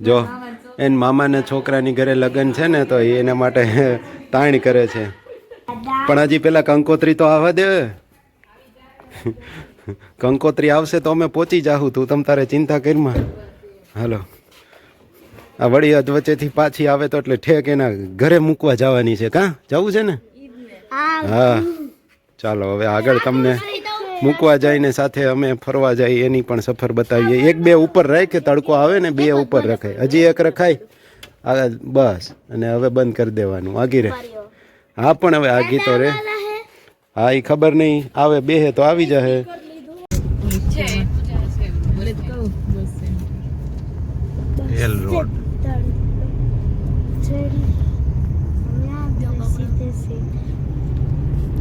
જો એન મામાને છોકરાની ઘરે લગ્ન છે ને તો એના માટે તાણ કરે છે. પણ હજી પેલા કંકોત્રી તો આવવા દે. કંકોત્રી આવશે તો અમે પહોંચી જાહું. તું તમ તારે ચિંતા કરીમાં હાલો. આ વળી અધવચ્ચેથી પાછી આવે તો એટલે ઠેક એના ઘરે મૂકવા જવાની છે. કાં? જવું છે ને? હા. ચાલો હવે આગળ તમને મૂકવા જઈને સાથે અમે ફરવા જઈએ એની પણ સફર બતાવીએ. એક બે ઉપર રાખે તડકો આવે ને બે ઉપર રખાય. હજી એક રખાય? આ બસ. અને હવે બંધ કરી દેવાનું. આગી રહે. હા પણ હવે આગી તો રે. હા. એ ખબર નહીં. આવે બે તો આવી જશે એલ રોડ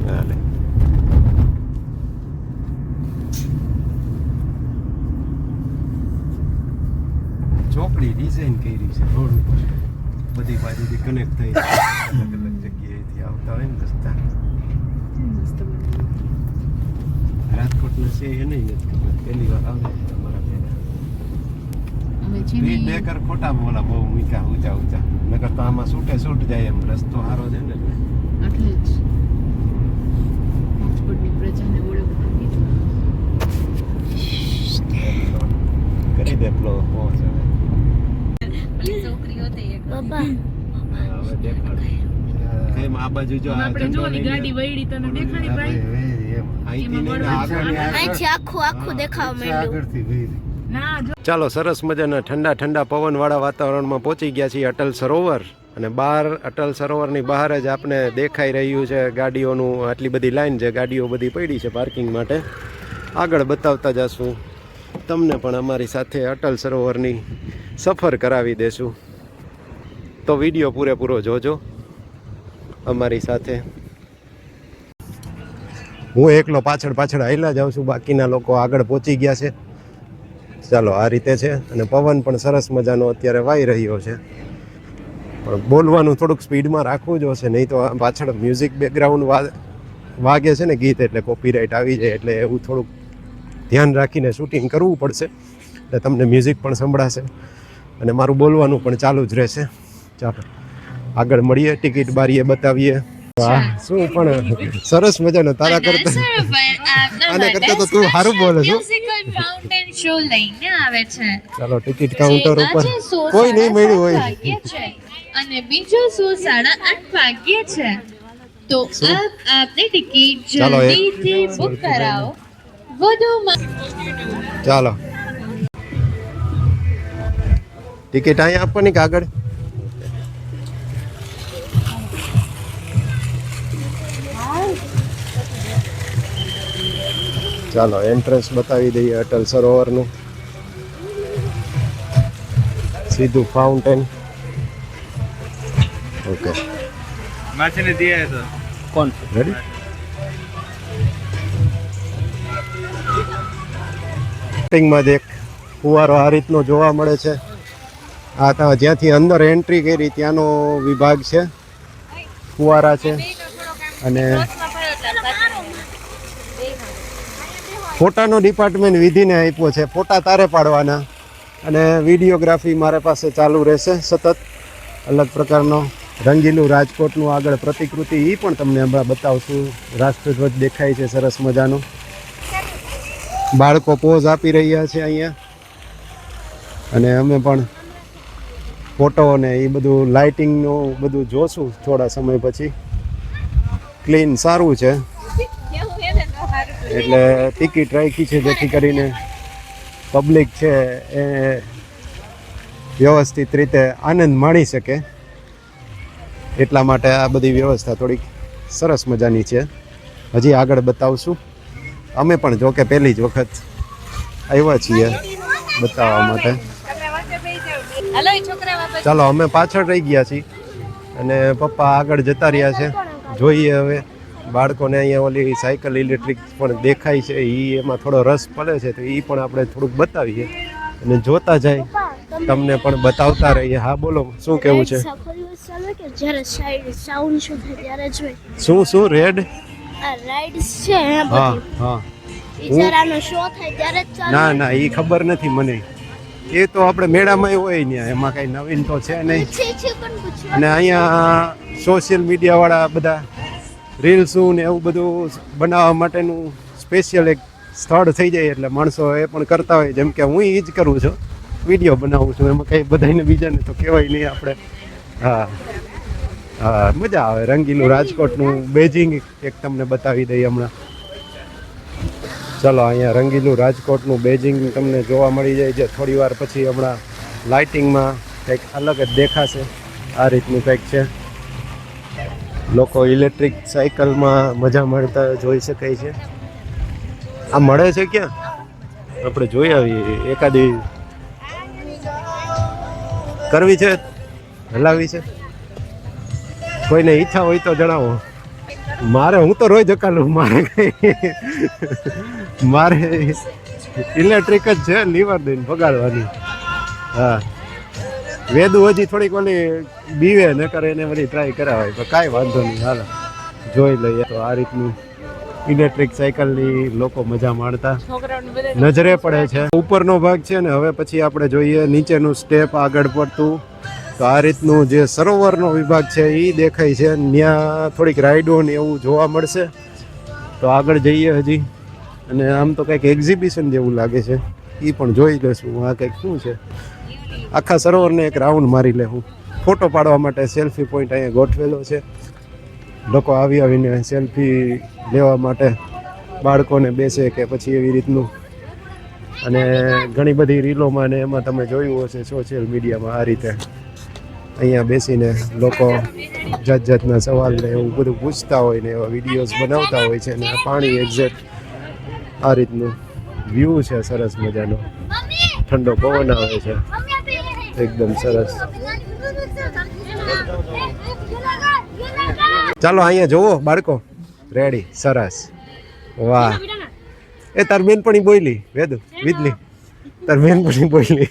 ચાલે ચોકડી ડિઝાઇન કરી છે. રોડ ઉપર બધી બાજુથી કનેક્ટ થઈ અલગ અલગ જગ્યાએથી આવતા હોય ને રસ્તા. રાજકોટના છે એ નહીં નથી ખબર. પહેલી વાર આવે તમારા ભેગા બેકર ખોટા બોલા બહુ ઊંચા ઊંચા ઊંચા. નકર તો આમાં છૂટે છૂટ જાય એમ. રસ્તો સારો છે ને એટલે. એટલે જ. રાજકોટની પ્રજાને ઓળખવાની કરી દે પેલો પહોંચ હવે. કેમ આ બાજુ જો આ આપણે જો ગાડી વઈડી તને દેખાડી ભાઈ? એમ. અહીંથી એમાં આગળ ને આગળ. આખું આખું દેખાવ માંડ્યું. ચાલો સરસ મજાના ઠંડા ઠંડા પવનવાળા વાતાવરણમાં પહોંચી ગયા છીએ અટલ સરોવર. અને બહાર અટલ સરોવરની બહાર જ આપણે દેખાઈ રહ્યું છે ગાડીઓનું આટલી બધી લાઈન છે ગાડીઓ બધી પડી છે પાર્કિંગ માટે. આગળ બતાવતા જશું. તમને પણ અમારી સાથે અટલ સરોવરની સફર કરાવી દેશું. તો વીડિયો પૂરેપૂરો જોજો અમારી સાથે. હું એકલો પાછળ પાછળ આવેલા જાઉં છું, બાકીના લોકો આગળ પહોંચી ગયા છે. ચાલો, આ રીતે છે. અને પવન પણ સરસ મજાનો અત્યારે વાઈ રહ્યો છે. પણ બોલવાનું થોડુંક સ્પીડમાં રાખવું જોશે નહીં તો પાછળ મ્યુઝિક બેકગ્રાઉન્ડ વાગે છે ને ગીત, એટલે કોપીરાઇટ આવી જાય, એટલે એવું થોડુંક ધ્યાન રાખીને શૂટિંગ કરવું પડશે. એટલે તમને મ્યુઝિક પણ સંભળાશે. અને મારું બોલવાનું પણ ચાલુ જ રહેશે. ચાલો. આગળ મળીએ ટિકિટ બારીએ બતાવીએ. વાહ શું પણ સરસ મજાનો તારા કરતા આને કરતા તો તું સારું બોલે છો. ફાઉન્ટેન શો લઈને આવે છે. ચાલો ટિકિટ કાઉન્ટર ઉપર. કોઈ નહીં મળ્યું હોય. અને બીજો શો સાડા આઠ વાગ્યે છે. તો આપ આપની ટિકિટ જલ્દીથી બુક કરાવો. વધુમાં ચાલો. ટિકિટ અહીંયા આપવાની કે આગળ? ચાલો એન્ટ્રન્સ બતાવી દઈએ અટલ સરોવરનું. સીધું ફાઉન્ટેન ઓકે માછીને દિયા તો. કોણ? રેડી સ્ટાર્ટિંગમાં એક ફુવારો આ રીતનો જોવા મળે છે. આ ત્યાં જ્યાંથી અંદર એન્ટ્રી કરી ત્યાંનો વિભાગ છે. ફુવારા છે. અને ફોટાનો ડિપાર્ટમેન્ટ વિધિને આપ્યો છે. ફોટા તારે પાડવાના. અને વિડીયોગ્રાફી મારા પાસે ચાલુ રહેશે, સતત અલગ પ્રકારનો. રંગીલું રાજકોટનું આગળ પ્રતિકૃતિ એ પણ તમને હમણાં બતાવશું. રાષ્ટ્રધ્વજ દેખાય છે, સરસ મજાનો. બાળકો પોઝ આપી રહ્યા છે અહીંયા. અને અમે પણ ફોટો અને એ બધું લાઇટિંગનું બધું જોશું થોડા સમય પછી. ક્લીન સારું છે. એટલે ટિકિટ રાખી છે જેથી કરીને પબ્લિક છે એ વ્યવસ્થિત રીતે આનંદ માણી શકે. એટલા માટે આ બધી વ્યવસ્થા થોડીક સરસ મજાની છે. હજી આગળ બતાવશું. અમે પણ જો કે પહેલી જ વખત આવ્યા છીએ બતાવવા માટે. ચાલો અમે પાછળ રહી ગયા છીએ અને પપ્પા આગળ જતા રહ્યા છે. જોઈએ હવે બાળકોને અહીંયા ઓલી સાયકલ ઇલેક્ટ્રિક પણ દેખાય છે એ એમાં થોડો રસ પડે છે તો એ પણ આપણે થોડુંક બતાવીએ. અને જોતા જાય તમને પણ બતાવતા રહીએ. હા બોલો શું કેવું છે? શો શું રેડ? હા હા. ના ના એ ખબર નથી મને. એ તો આપણે મેળામાં હોય ત્યાં એમાં કઈ નવીન તો છે નહીં. અને અહીંયા સોશિયલ મીડિયાવાળા બધા રીલ્સું ને એવું બધું બનાવવા માટેનું સ્પેશિયલ એક સ્થળ થઈ જાય એટલે માણસો એ પણ કરતા હોય. જેમ કે હું એ જ કરું છું. વીડિયો બનાવું છું. એમાં કંઈ બધાને બીજાને તો કહેવાય નહીં આપણે. હા. હા, મજા આવે. રંગીલું રાજકોટનું બેજિંગ એક તમને બતાવી દઈએ હમણાં. ચલો, અહીંયા રંગીલું રાજકોટનું બેજિંગ તમને જોવા મળી જાય છે. થોડી વાર પછી હમણાં લાઇટિંગમાં કંઈક અલગ જ દેખાશે. આ રીતનું કંઈક છે. લોકો ઇલેક્ટ્રિક સાયકલમાં મજા માણતા જોઈ શકાય છે. આ મળે છે ક્યાં? આપણે જોઈ આવીએ, એકાદી કરવી છે? હલાવી છે? કોઈને ઈચ્છા હોય તો જણાવો. મારે, હું તો રોજ જકાલું મારે મારે ઇલેક્ટ્રિક જ છે લીવર દઈને ભગાડવાની. હા. વેદુ હજી થોડીક ઓલી બીવે ન કરે એને બધી ટ્રાય કરાવાય તો કાંઈ વાંધો નહીં હાલો. જોઈ લઈએ તો આ રીતનું ઇલેક્ટ્રિક સાયકલની લોકો મજા માણતા. નજરે પડે છે. ઉપરનો ભાગ છે ને હવે પછી આપણે જોઈએ નીચેનું સ્ટેપ આગળ પડતું. તો આ રીતનું જે સરોવરનો વિભાગ છે એ દેખાય છે. ત્યાં થોડીક રાઈડો ને એવું જોવા મળશે. તો આગળ જઈએ હજી. અને આમ તો કંઈક એક્ઝિબિશન જેવું લાગે છે. એ પણ જોઈ લેશું આ કંઈક શું છે? આખા સરોવરને એક રાઉન્ડ મારી લેવું ફોટો પાડવા માટે સેલ્ફી પોઈન્ટ અહીંયા ગોઠવેલો છે. લોકો આવી આવીને સેલ્ફી લેવા માટે બાળકોને બેસે કે પછી એવી રીતનું. અને ઘણી બધી રીલોમાં ને એમાં તમે જોયું હશે સોશિયલ મીડિયામાં આ રીતે. અહીંયા બેસીને લોકો જાત જાતના સવાલ ને એવું બધું પૂછતા હોય ને એવા વિડીયોઝ બનાવતા હોય છે અને પાણી એક્ઝેક્ટ આ રીતનું વ્યૂ છે સરસ મજાનો. ઠંડો પવન આવે છે. એકદમ સરસ. ચાલો અહીંયા જોવો બાળકો. રેડી સરસ. વાહ. એ તાર બેનપણી બોલી વેદુ વિદલી. તાર બેનપણી બોલી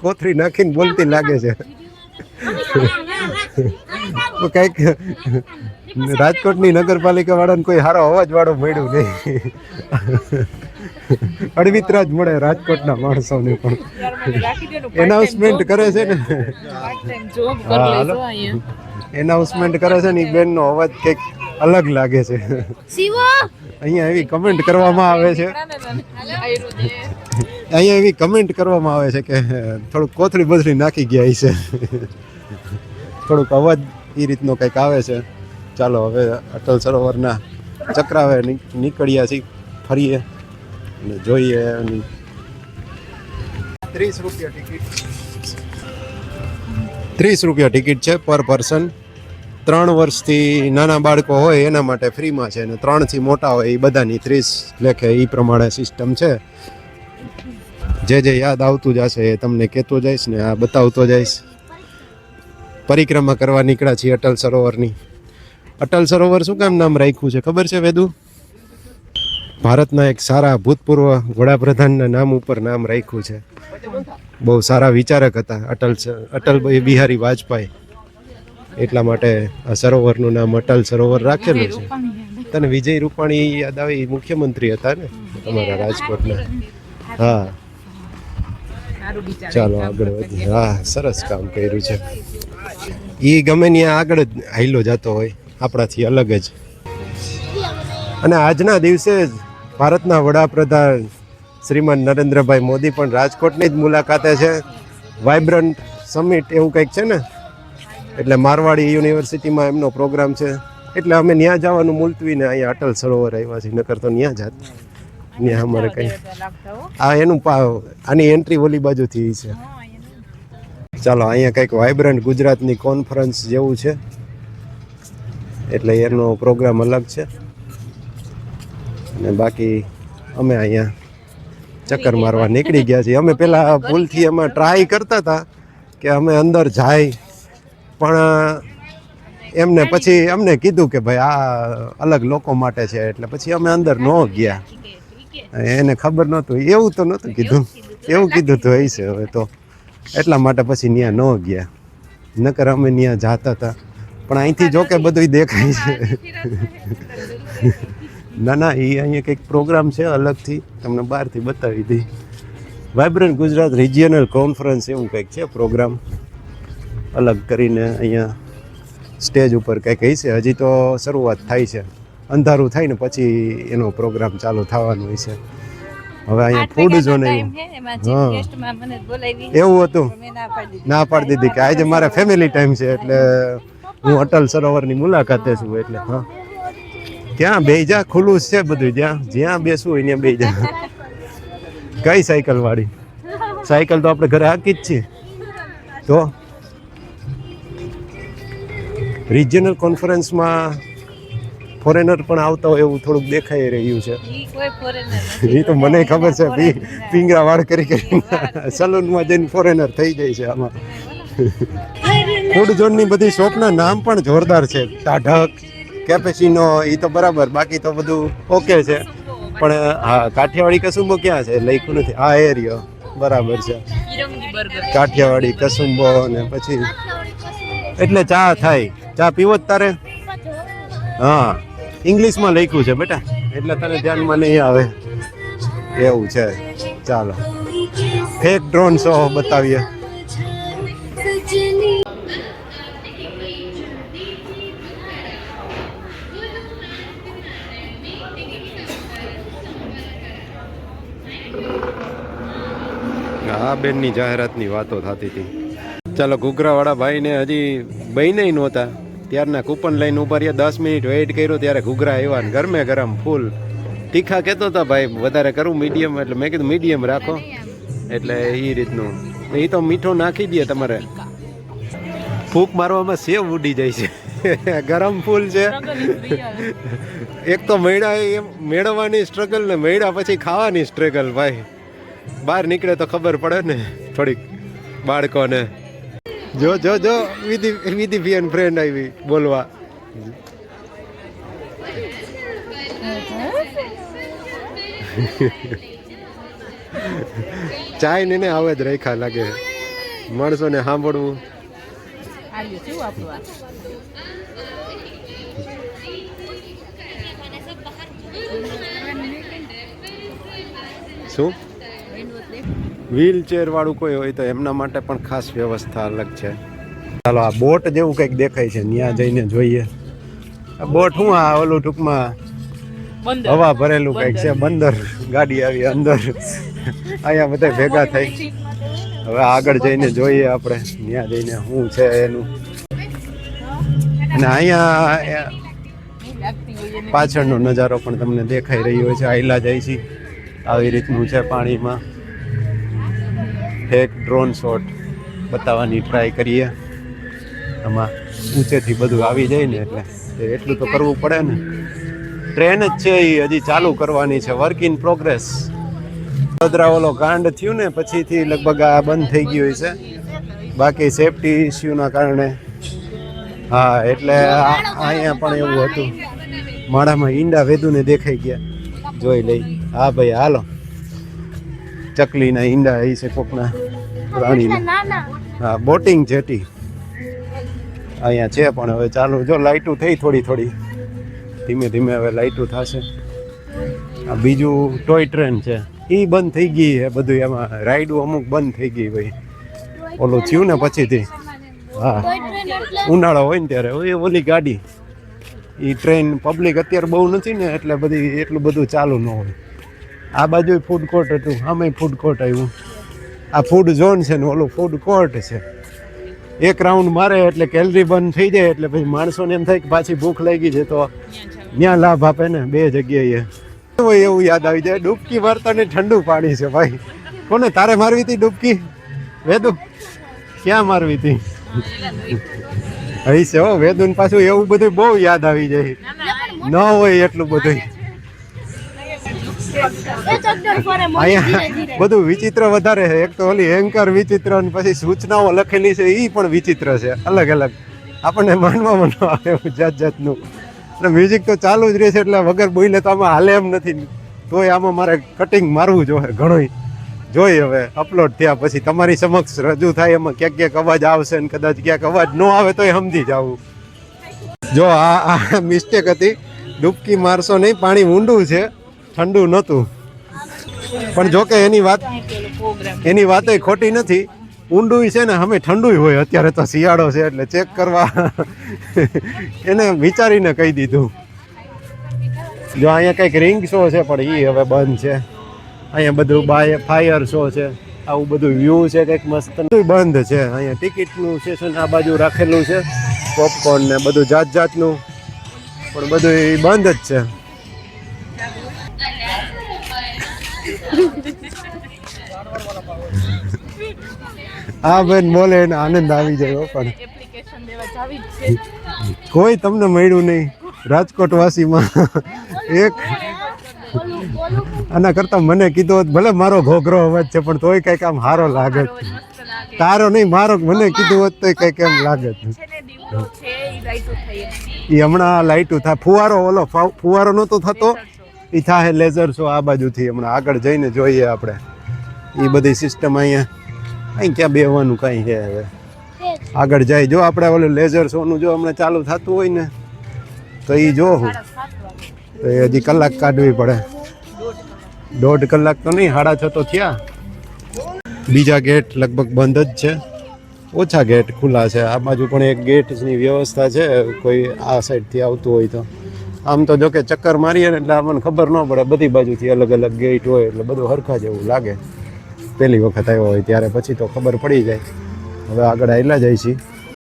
કોથરી નાખીને બોલતી લાગે છે. કંઈક રાજકોટની નગરપાલિકા વાળાને કોઈ સારો અવાજ વાળો મળ્યું નહીં. અડવિતરા જ મળે રાજકોટના માણસોને પણ. એનાઉન્સમેન્ટ કરે છે ને. એનાઉન્સમેન્ટ કરે છે ને એ બેનનો અવાજ કંઈક અલગ લાગે છે. અહીંયા એવી કમેન્ટ કરવામાં આવે છે. અહીંયા એવી કમેન્ટ કરવામાં આવે છે કે થોડુંક કોથળી બથળી નાખી ગયા છે થોડુંક અવાજ એ રીતનો કંઈક આવે છે. ચાલો હવે અટલ સરોવરના ચક્રાવે નીકળ્યા છીએ ફરીએ અને જોઈએ એની ત્રીસ રૂપિયા ટિકિટ. ત્રીસ રૂપિયા ટિકિટ છે પર પર્સન. ત્રણ વર્ષથી નાના બાળકો હોય એના માટે ફ્રીમાં છે અને ત્રણથી મોટા હોય એ બધાની ત્રીસ લેખે એ પ્રમાણે સિસ્ટમ છે. જે જે યાદ આવતું જશે એ તમને કહેતો જઈશ ને આ બતાવતો જઈશ. પરિક્રમા કરવા નીકળ્યા છીએ અટલ સરોવરની. અટલ સરોવર શું કામ નામ રાખ્યું છે? ખબર છે વેદુ? ભારતના એક સારા ભૂતપૂર્વ વડાપ્રધાનના નામ ઉપર નામ રાખ્યું છે. બહુ સારા વિચારક હતા અટલ અટલ બિહારી વાજપેયી. એટલા માટે આ સરોવરનું નામ અટલ સરોવર રાખેલું છે. તને વિજય રૂપાણી યાદ આવે મુખ્યમંત્રી હતા ને તમારા રાજકોટના. હા. ચાલો આગળ વધીએ. હા, સરસ કામ કર્યું છે. એ ગમે ત્યાં આગળ જ હાઈલો જતો હોય. આપણાથી અલગ જ. અને આજના દિવસે જ ભારતના વડાપ્રધાન શ્રીમાન નરેન્દ્રભાઈ મોદી પણ રાજકોટની જ મુલાકાતે છે. વાઇબ્રન્ટ સમિટ એવું કંઈક છે ને? એટલે મારવાડી યુનિવર્સિટીમાં એમનો પ્રોગ્રામ છે. એટલે અમે ત્યાં જવાનું મુલતવીને અહીંયા અટલ સરોવર આવ્યા છીએ. નકર તો ત્યાં જાત. ત્યાં અમારે કંઈ. આ એનું આની એન્ટ્રી ઓલી બાજુથી છે. ચાલો, અહીંયા કંઈક વાઇબ્રન્ટ ગુજરાતની કોન્ફરન્સ જેવું છે. એટલે એનો પ્રોગ્રામ અલગ છે. અને બાકી અમે અહીંયા ચક્કર મારવા નીકળી ગયા છીએ. અમે પેલા ભૂલથી એમાં ટ્રાય કરતા હતા કે અમે અંદર જાય. પણ એમને પછી અમને કીધું કે ભાઈ આ અલગ લોકો માટે છે. એટલે પછી અમે અંદર ન ગયા. એને ખબર નહોતું. એવું તો નહોતું કીધું. એવું કીધું તો એ છે હવે તો. એટલા માટે પછી ત્યાં ન ગયા. નકર અમે ત્યાં જાતા હતા. પણ અહીંથી જો કે બધું દેખાય છે. ના ના એ અહીંયા કંઈક પ્રોગ્રામ છે અલગથી. તમને બહારથી બતાવી દઈ. વાઇબ્રન્ટ ગુજરાત રિજિયનલ કોન્ફરન્સ એવું કંઈક છે પ્રોગ્રામ. અલગ કરીને અહીંયા સ્ટેજ ઉપર કંઈક હશે. હજી તો શરૂઆત થાય છે. અંધારું થાય ને પછી એનો પ્રોગ્રામ ચાલુ થવાનો હોય છે. હવે અહીંયા ફૂડ ઝોન. એવું હતું. ના પાડી દીધી. કે આજે મારે ફેમિલી ટાઈમ છે એટલે હું અટલ સરોવરની મુલાકાતે છું એટલે હા. ત્યાં બે જા ખુલ્લું છે બધું જ્યાં જ્યાં બેસવું હોય ત્યાં બે જા કઈ સાયકલ વાળી? સાયકલ તો આપણે ઘરે હાકી જ છીએ. તો? રિજિયનલ કોન્ફરન્સમાં ફોરેનર પણ આવતા હોય એવું થોડુંક દેખાઈ રહ્યું છે. એ તો મને ખબર છે પિંગરા વાળ કરી કરી સલૂનમાં જઈને ફોરેનર થઈ જાય છે આમાં. ફૂડ ઝોનની બધી શોપના નામ પણ જોરદાર છે. ટાઢક કેપેસિનો એ તો બરાબર, બાકી તો બધું ઓકે છે. પણ, હા, કાઠિયાવાડી કસુંબો ક્યાં છે? લખ્યું નથી. આ એરિયો, બરાબર છે. કાઠિયાવાડી કસુંબો ને પછી એટલે ચા થાય. ચા પીવો જ તારે? હા. ઇંગ્લિશમાં લખ્યું છે બેટા. એટલે તને ધ્યાનમાં નહીં આવે. એવું છે. ચાલો. ફેક ડ્રોન શો બતાવીએ. આ બેનની જાહેરાતની વાતો થતી હતી. ચાલો ઘૂઘરાવાળા ભાઈને હજી બહીને નહોતા. ત્યારના કૂપન લઈને ઊભા રહ્યા. દસ મિનિટ વેઇટ કર્યો ત્યારે ઘૂઘરા આવ્યા ને ગરમે ગરમ ફૂલ. તીખા કહેતો હતા ભાઈ વધારે કરું મીડિયમ એટલે મેં કીધું મીડિયમ રાખો. એટલે એ રીતનું. એ તો મીઠો નાખી દે તમારે. ફૂંક મારવામાં સેવ ઉડી જાય છે. ગરમ ફૂલ છે. એક તો મેળા મેળવવાની સ્ટ્રગલ ને મેળા પછી ખાવાની સ્ટ્રગલ ભાઈ. બહાર નીકળે તો ખબર પડે ને થોડીક બાળકોને. જો જો જો વિધિ વિધિ ફિયન ફ્રેન્ડ આવી બોલવા. ચાય ને ને આવે જ રેખા લાગે. માણસોને સાંભળવું. શું? આપણું આ શું વ્હીલ ચેર કોઈ હોય તો એમના માટે પણ ખાસ વ્યવસ્થા અલગ છે. ચાલો આ બોટ જેવું કંઈક દેખાય છે. ત્યાં જઈને જોઈએ. બોટ હું આ ઓલું ટૂંકમાં હવા ભરેલું કંઈક છે. બંદર. ગાડી આવી અંદર. અહીંયા બધા ભેગા થઈ હવે આગળ જઈને જોઈએ આપણે. ત્યાં જઈને શું છે એનું. અને અહીંયા પાછળનો નજારો પણ તમને દેખાઈ રહ્યો છે. આયલા જાય છે આવી રીતનું છે પાણીમાં. એક ડ્રોન શોટ બતાવવાની ટ્રાય કરીએ. આમાં ઊંચેથી બધું આવી જાય ને એટલે એટલું તો કરવું પડે ને. ટ્રેન જ છે એ હજી ચાલુ કરવાની છે. વર્ક ઇન પ્રોગ્રેસ વડોદરા કાંડ થયું ને, પછીથી લગભગ આ બંધ થઈ ગયું છે. બાકી સેફટી ઇસ્યુના કારણે. હા, એટલે અહીંયા પણ એવું હતું. માળામાં ઈંડા વેદુને દેખાઈ ગયા. જોઈ લઈ. હા ભાઈ, હાલો. ચકલીના ઈંડા એ છે કોકના પ્રાણીના હા બોટિંગ જેટી. અહીંયા છે પણ હવે ચાલુ જો લાઇટું થઈ થોડી થોડી ધીમે ધીમે હવે લાઇટું થશે. આ બીજું ટોય ટ્રેન છે. એ બંધ થઈ ગઈ છે બધું એમાં. રાઈડો અમુક બંધ થઈ ગઈ ભાઈ. ઓલું થયું ને પછીથી. હા. ઉનાળો હોય ને ત્યારે એ ઓલી ગાડી. એ ટ્રેન પબ્લિક અત્યારે બહુ નથી ને એટલે બધી એટલું બધું ચાલુ ન હોય. આ બાજુ ફૂડ કોર્ટ હતું આમે ફૂડ કોર્ટ આવ્યું. આ ફૂડ ઝોન છે ને ઓલું ફૂડ કોર્ટ છે. એક રાઉન્ડ મારે એટલે કેલરી બંધ થઈ જાય એટલે પછી માણસોને એમ થાય કે પાછી ભૂખ લાગી છે તો ત્યાં લાભ આપે ને બે જગ્યાએ. એવું યાદ આવી જાય, ડૂબકી મારતા ને ઠંડુ પાણી છે ભાઈ. કોને તારે મારવી હતી ડૂબકી? વેદુ, ક્યાં મારવી હતી? હઈ છે હો, વેદુન પાછું એવું બધું બહુ યાદ આવી જાય. ન હોય એટલું બધું અહીંયા બધું વિચિત્ર વધારે છે. એક તો ઓલી એન્કર વિચિત્ર અને પછી સૂચનાઓ લખેલી છે એ પણ વિચિત્ર છે. અલગ અલગ. આપણને માનવામાં ન આવે જાત જાતનું. અને મ્યુઝિક તો ચાલુ જ રહે છે એટલે વગર બોલે તો આમાં હાલે એમ નથી. તોય આમાં મારે કટિંગ મારવું જોઈએ ઘણું જોઈ હવે અપલોડ થયા પછી તમારી સમક્ષ રજૂ થાય એમાં ક્યાંક ક્યાંક અવાજ આવશે ને કદાચ ક્યાંક અવાજ ન આવે તોય સમજી જાવું. જો આ આ મિસ્ટેક હતી. ડૂબકી મારશો નહીં પાણી ઊંડું છે. ઠંડુ નહોતું. પણ જોકે એની વાત એની વાતય ખોટી નથી. ઊંડું છે ને, અમે ઠંડુ હોય. અત્યારે તો શિયાળો છે, એટલે ચેક કરવા એને વિચારીને કહી દીધું. જો અહીંયા કંઈક રિંગ શો છે, પણ એ હવે બંધ છે. અહીંયા બધું બાય ફાયર શો છે. આવું બધું વ્યૂ છે, કંઈક મસ્ત. બંધ છે. અહીંયા ટિકિટનું સેશન આ બાજુ રાખેલું છે. પોપકોર્ન ને બધું જાત જાતનું પણ બધું બંધ જ છે. હા બેન બોલે એને આનંદ આવી જાય પણ. કોઈ તમને મળ્યું નહીં રાજકોટ વાસીમાં એક. આના કરતા મને કીધું હોત ભલે મારો ઘોઘરો અવાજ છે પણ તોય કંઈક આમ સારો લાગે તારો નહીં મારો મને કીધું હોત તો કંઈક એમ લાગે. એ હમણાં લાઈટું થાય ફુવારો ઓલો ફાવ- ફુવારો નહોતો થતો? એ થાય લેઝર શો આ બાજુથી હમણાં આગળ જઈને જોઈએ આપણે. એ બધી સિસ્ટમ અહીંયા. અહીં ક્યાં બેહવાનું કાંઈ છે હવે? આગળ જાય. જો આપણે ઓલું લેઝર શોનું જો હમણાં ચાલુ થતું હોય ને, તો એ જો તો એ હજી કલાક કાઢવી પડે. દોઢ કલાક તો નહીં, સાડા છ તો થયા. બીજા ગેટ લગભગ બંધ જ છે. ઓછા ગેટ ખુલ્લા છે. આ બાજુ પણ એક ગેટની વ્યવસ્થા છે. કોઈ આ સાઈડથી આવતું હોય તો. આમ તો જોકે ચક્કર મારીએ ને એટલે આપણને ખબર ન પડે. બધી બાજુથી અલગ અલગ ગેટ હોય એટલે બધું હરખા જેવું લાગે. પહેલી વખત આવ્યો હોય ત્યારે પછી તો ખબર પડી જાય. હવે આગળ આયલા જાય છે.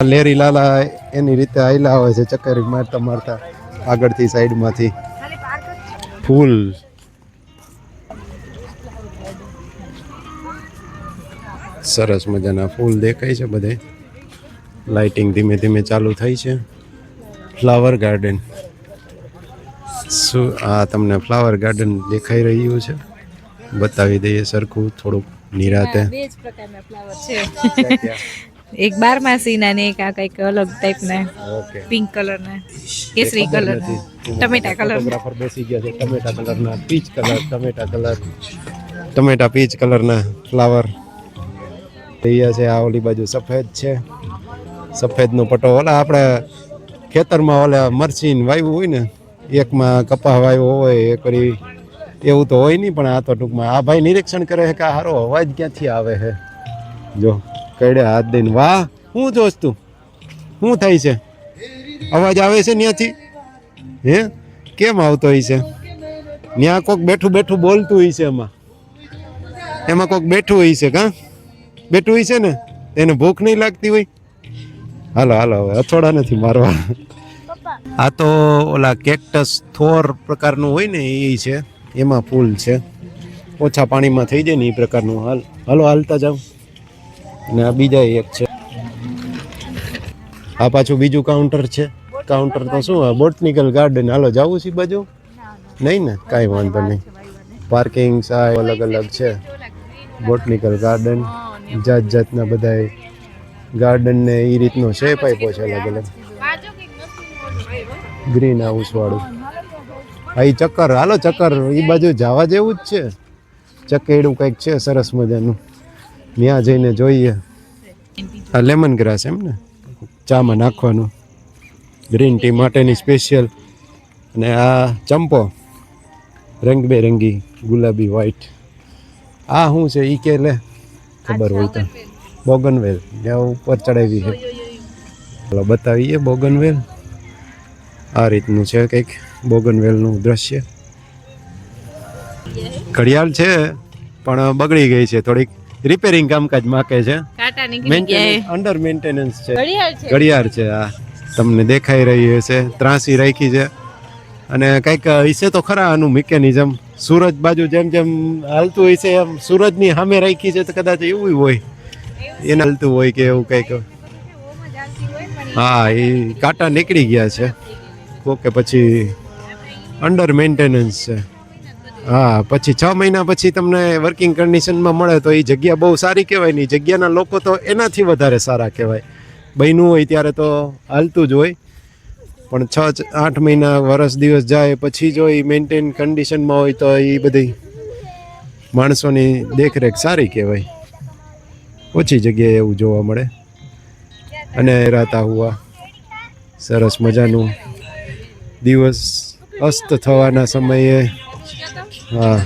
લેરી લાલા એની રીતે આયલા હોય છે ચક્કર મારતા મારતા આગળથી સાઈડમાંથી. ફૂલ. સરસ મજાના ફૂલ દેખાય છે બધે. લાઇટિંગ ધીમે ધીમે ચાલુ થઈ છે. ફ્લાવર ગાર્ડન શું આ તમને ફ્લાવર ગાર્ડન દેખાઈ રહ્યું છે? બતાવી દઈએ સરખું થોડુંક. નિરાતે. બે જ પ્રકારના ફ્લાવર છે. એક બારમાસીના ને એક આ કંઈક અલગ ટાઈપના પિંક કલરના કેસરી કલર ટમેટા કલર ફોટોગ્રાફર બેસી ગયા છે ટમેટા કલરના પીચ કલર ટમેટા કલર ટમેટા પીચ કલરના ફ્લાવર તૈયાર છે આ ઓલી બાજુ સફેદ છે. સફેદનો પટો. ઓલા આપણે ખેતરમાં ઓલા મરચીન વાવ્યું હોય ને એકમાં કપાહ વાવ્યો હોય એક વળી એવું તો હોય નહીં, પણ આ તો ટૂંકમાં આ ભાઈ નિરીક્ષણ કરે છે કે હારો અવાજ ક્યાંથી આવે છે? જો કઈડે હાથ દઈને, વાહ શું જોશ તું? શું થાય છે? અવાજ આવે છે ત્યાંથી હે? કેમ આવતો હોય છે? ત્યાં કોક બેઠું બેઠું બોલતું હોય છે એમાં. એમાં કોક બેઠું હોય છે કાં? બેઠું હોય છે ને? એને ભૂખ નહીં લાગતી હોય? હાલો હાલો, હવે અથોડા નથી મારવા. આ તો ઓલા કેક્ટસ થોર પ્રકારનું હોય ને, એ છે. એમાં પુલ છે. ઓછા પાણીમાં થઈ જાય ને એ પ્રકારનું હાલ. હાલો, હાલતા જાઓ. ને આ બીજા એક છે. આ પાછું બીજું કાઉન્ટર છે. કાઉન્ટર તો શું બોટનિકલ ગાર્ડન હાલો, જવું છે બાજુ? નહીં ને? કાંઈ વાંધો નહીં. પાર્કિંગ સાહેબ અલગ અલગ છે. બોટનિકલ ગાર્ડન જાત જાતના બધા ગાર્ડન ને એ રીતનો શેપ આપ્યો છે અલગ અલગ. ગ્રીન હાઉસ વાળું. હા ઈ ચક્કર. હાલો ચક્કર. એ બાજુ જવા જેવું જ છે. ચકેડું કંઈક છે સરસ મજાનું. ત્યાં જઈને જોઈએ. આ લેમન ગ્રાસ એમ ને? ચામાં નાખવાનું. ગ્રીન ટી માટેની સ્પેશિયલ અને આ ચંપો. રંગબેરંગી ગુલાબી વ્હાઈટ આ શું છે? એ કે લે. ખબર હોય તો. બોગનવેલ. ત્યાં ઉપર ચડાવી છે. ચાલો બતાવીએ બોગનવેલ. આ રીતનું છે કંઈક બોગનવેલનું દ્રશ્ય. ઘડિયાળ છે પણ બગડી ગઈ છે થોડીક. રિપેરિંગ કામકાજ માકે છે. અંડર મેન્ટેનન્સ છે. ઘડિયાળ છે. આ. તમને દેખાઈ રહી હશે. ત્રાસી રાખી છે. અને કંઈક હશે તો ખરા આનું મિકેનિઝમ સૂરજ બાજુ જેમ જેમ હાલતું હોય છે એમ સૂરજની સામે રાખી છે તો કદાચ એવું હોય. એને હાલતું હોય કે એવું કંઈક. હા એ કાંટા નીકળી ગયા છે. ઓકે પછી અંડર મેન્ટેનન્સ છે. હા, પછી છ મહિના પછી તમને વર્કિંગ કન્ડિશનમાં મળે તો એ જગ્યા બહુ સારી કહેવાય નહીં જગ્યાના લોકો તો એનાથી વધારે સારા કહેવાય. બન્યું હોય ત્યારે તો હાલતું જ હોય. પણ છ આઠ મહિના વરસ દિવસ જાય પછી જો એ મેન્ટેન કન્ડિશનમાં હોય તો એ બધી માણસોની દેખરેખ સારી કહેવાય. ઓછી જગ્યાએ એવું જોવા મળે. અને રાતા હુઆ સરસ મજાનું. દિવસ અસ્ત થવાના સમયે, હા.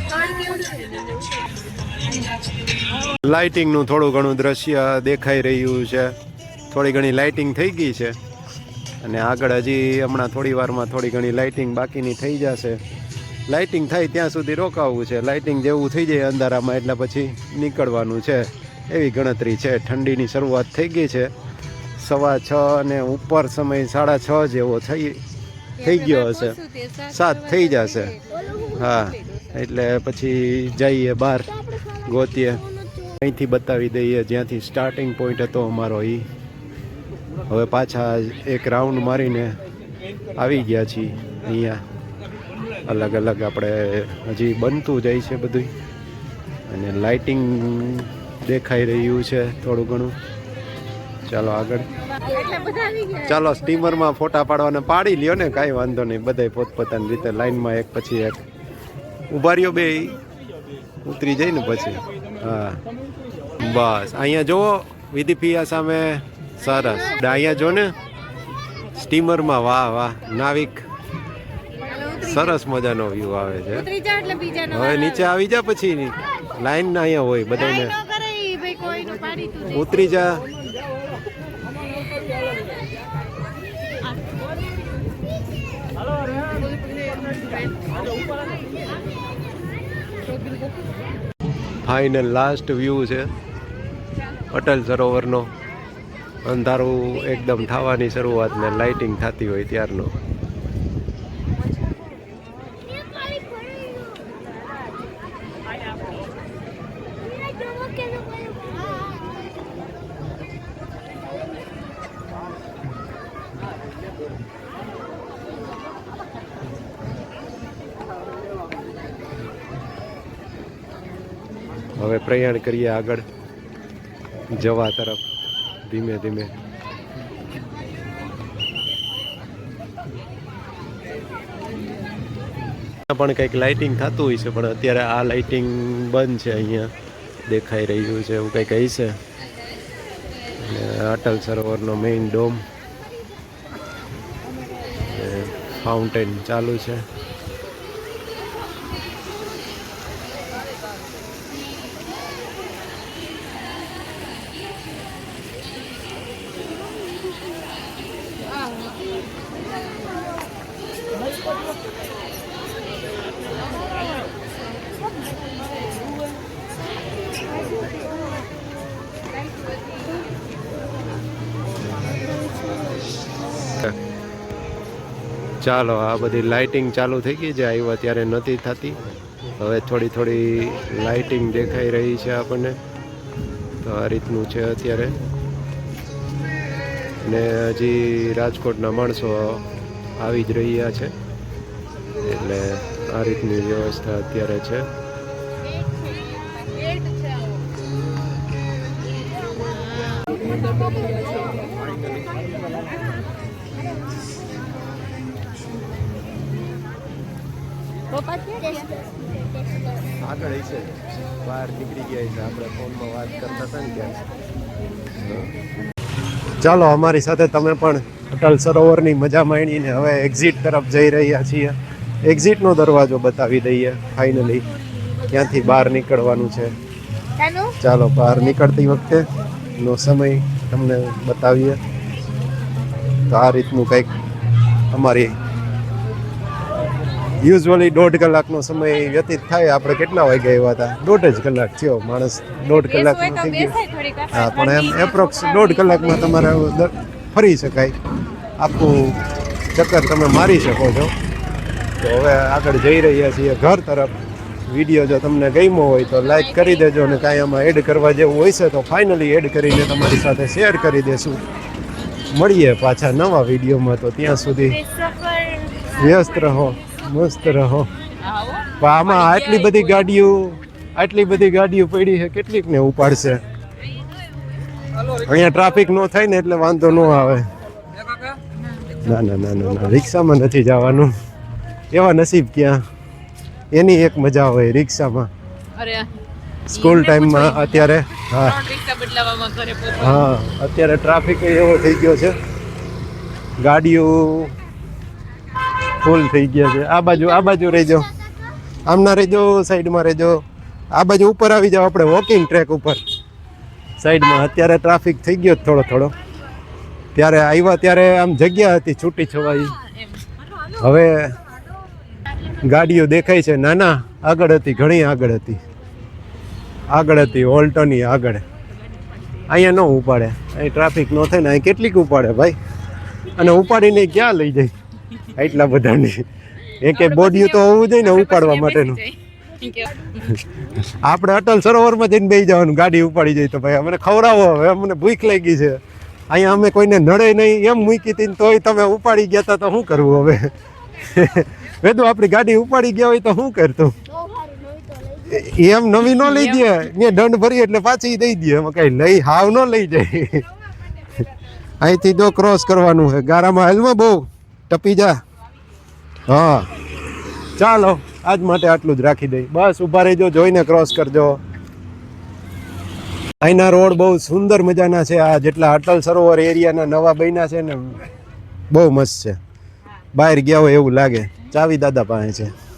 લાઇટિંગનું થોડું ઘણું દ્રશ્ય દેખાઈ રહ્યું છે. થોડી ઘણી લાઇટિંગ થઈ ગઈ છે. અને આગળ હજી હમણાં થોડી વારમાં થોડી ઘણી લાઇટિંગ બાકીની થઈ જશે. લાઇટિંગ થાય ત્યાં સુધી રોકાવું છે. લાઇટિંગ જેવું થઈ જાય અંધારામાં, એટલે પછી નીકળવાનું છે. એવી ગણતરી છે. ઠંડીની શરૂઆત થઈ ગઈ છે. સવા છ અને ઉપર સમય સાડા છ જેવો થઈ થઈ ગયો હશે. સાત થઈ જશે. હા એટલે પછી જઈએ બહાર ગોતીએ. અહીંથી બતાવી દઈએ જ્યાંથી સ્ટાર્ટિંગ પોઈન્ટ હતો અમારો એ હવે પાછા એક રાઉન્ડ મારીને આવી ગયા છીએ અહીંયા. અલગ અલગ આપણે હજી બનતું જાય છે બધું અને લાઇટિંગ દેખાઈ રહ્યું છે થોડું ઘણું. ચાલો આગળ. ચાલો સ્ટીમરમાં ફોટા પાડવાના પાડી લ્યો ને કાંઈ વાંધો નહીં. બધાય પોતપોતાની રીતે લાઈનમાં એક પછી એક. ઊભા રહ્યો બે ઉતરી જાય ને પછી. હા. બસ. અહીંયા જુઓ વિધિપિયા સામે સરસ. અહીંયા જો ને. સ્ટીમરમાં વાહ વાહ નાવિક. સરસ મજાનો વ્યૂ આવે છે. હવે નીચે આવી જા પછી. લાઈન ના અહીંયા હોય બધાને ઉતરી જા. ફાઇનલ લાસ્ટ વ્યૂ છે. અટલ સરોવરનો. અંધારું એકદમ થવાની શરૂઆત ને લાઇટિંગ થતી હોય ત્યારનો હવે પ્રયાણ કરીએ આગળ. જવા તરફ ધીમે ધીમે. પણ કંઈક લાઇટિંગ થતું હોય છે, પણ અત્યારે આ લાઇટિંગ બંધ છે અહીંયા. દેખાઈ રહ્યું છે, એવું કંઈક હશે. છે અટલ સરોવરનો મેઇન ડોમ ફાઉન્ટેન ચાલુ છે. ચાલો, આ બધી લાઇટિંગ ચાલુ થઈ ગઈ છે આવ્યા ત્યારે નથી થતી. હવે થોડી થોડી લાઇટિંગ દેખાઈ રહી છે આપણને. તો આ રીતનું છે અત્યારે. ને હજી રાજકોટના માણસો આવી જ રહ્યા છે. એટલે આ રીતની વ્યવસ્થા અત્યારે છે. ચાલો અમારી સાથે તમે પણ અટલ સરોવરની મજા માણીને હવે એક્ઝિટ તરફ જઈ રહ્યા છીએ. એક્ઝિટનો દરવાજો બતાવી દઈએ ફાઇનલી ક્યાંથી બહાર નીકળવાનું છે? ચાલો બહાર નીકળતી વખતે નો સમય તમને બતાવીએ. તો આ રીતનું કંઈક અમારી યુઝ્યુઅલી દોઢ કલાકનો સમય વ્યતીત થાય. આપણે કેટલા વાગે આવ્યા હતા? દોઢ જ કલાક થયો. માણસ દોઢ કલાકમાં થઈ ગયો. હા પણ એમ એપ્રોક્સ દોઢ કલાકમાં તમારે ફરી શકાય. આખું ચક્કર તમે મારી શકો છો. તો હવે આગળ જઈ રહ્યા છીએ ઘર તરફ. વીડિયો જો તમને ગમ્યો હોય તો લાઈક કરી દેજો અને કાંઈ આમાં એડ કરવા જેવું હોય છે તો ફાઇનલી એડ કરીને તમારી સાથે શેર કરી દેશું. મળીએ પાછા નવા વિડીયોમાં. તો ત્યાં સુધી વ્યસ્ત રહો. મસ્ત રહો. આમાં આટલી બધી ગાડીઓ આટલી બધી ગાડીઓ પડી છે કેટલીક ને ઉપાડશે. અહીંયા ટ્રાફિક નો થાય ને એટલે વાંધો ન આવે. ના ના ના ના રિક્ષામાં નથી જવાનું. એવા નસીબ ક્યાં? એની એક મજા હોય રિક્ષામાં. સ્કૂલ ટાઈમમાં અત્યારે હા. હા અત્યારે ટ્રાફિક એવો થઈ ગયો છે. ગાડીઓ ફૂલ થઈ ગયા છે. આ બાજુ આ બાજુ રહેજો આમના રહેજો સાઈડમાં રહેજો આ બાજુ ઉપર આવી જાઓ આપણે વોકિંગ ટ્રેક ઉપર. સાઈડમાં અત્યારે ટ્રાફિક થઈ ગયો થોડો થોડો. ત્યારે આવ્યા ત્યારે આમ જગ્યા હતી છૂટી છવાઈ. હવે ગાડીઓ દેખાય છે. નાના, આગળ હતી, ઘણી આગળ હતી. આગળ હતી ઓલ્ટોની આગળ. અહીંયા ન ઉપાડે. અહીં ટ્રાફિક ન થાય ને, અહીં કેટલીક ઉપાડે ભાઈ. અને ઉપાડીને ક્યાં લઈ જાય? એટલા બધાની. એ કે બોડિયું તો હોવું જોઈએ ને ઉપાડવા માટેનું. આપણે અટલ સરોવરમાં જઈને બેસી જવાનું ગાડી ઉપાડી જાય તો ભાઈ અમને ખવડાવો હવે અમને ભૂખ લાગી છે. અહીંયા અમે કોઈને નડે નહીં એમ મૂકી હતી તોય તમે ઉપાડી ગયા હતા તો શું કરવું હવે? વેદુ આપણી ગાડી ઉપાડી ગયા હોય તો શું કરતું? એમ નવી ન લઈ દે ને દંડ ભરી એટલે પાછી દઈ દે એમાં કઈ લઈ હાવ ન લઈ જાય. અહીંથી તો ક્રોસ કરવાનું છે. ગારામાં હાલમાં બહુ ટપી જા. હા. ચાલો, આજ માટે આટલું જ રાખી દઈ. બસ, ઊભા રહેજો, જોઈને ક્રોસ કરજો. અહીંના રોડ બહુ સુંદર મજાના છે. આ જેટલા અટલ સરોવર એરિયાના નવા બન્યા છે ને, બહુ મસ્ત છે. બહાર ગયા હોય એવું લાગે. ચાવી દાદા પાસે છે.